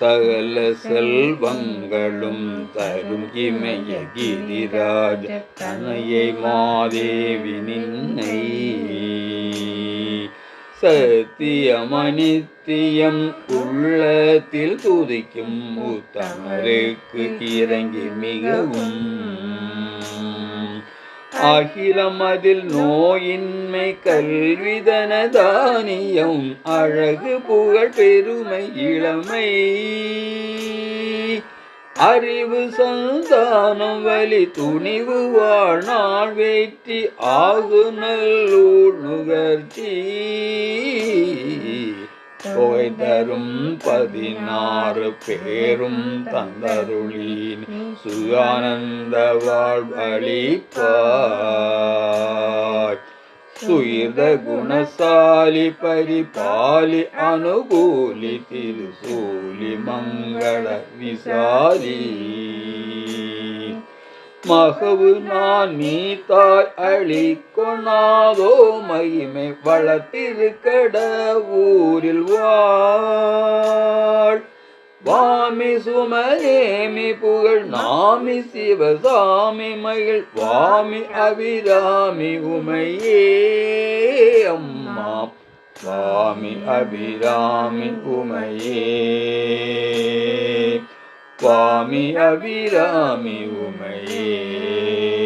சகல செல்வங்களும் தரும் இமய கிரிராஜ தனையை மாதேவி நின்னை. சத்தியமனித்தியம் உள்ளத்தில் துதிக்கும் உத்தமருக்கு இறங்கி மிகவும் அகிலமதில் நோயின்மை கல்விதன தானியம் அழகு புகழ் பெருமை இளமை. அறிவு சந்தானம் வலி துணிவு வாழ்நாள் வெற்றி ஆகு நல்லூர் நுகர்ச்சி. தொகை தரும் பதினாறு பேரும் தந்தருளின். சுகானந்த வாழ்வழிப்பாய். சுயிர்த குணசாலி பரிபாலி அனுகூலி திருசூலி மங்கள விசாலி. மகவு நான் நீ தாய் அழிக்கொணாதோ மகிமை வளர்த்திருக்கட ஊரில் வாழ். வாமி சுமரேமி புகழ் நாமி சிவசாமி மகிழ் வாமி அபிராமி உமையே அம்மா. சுவாமி அபிராமி உமையே சுவாமி அபிராமி உமையே.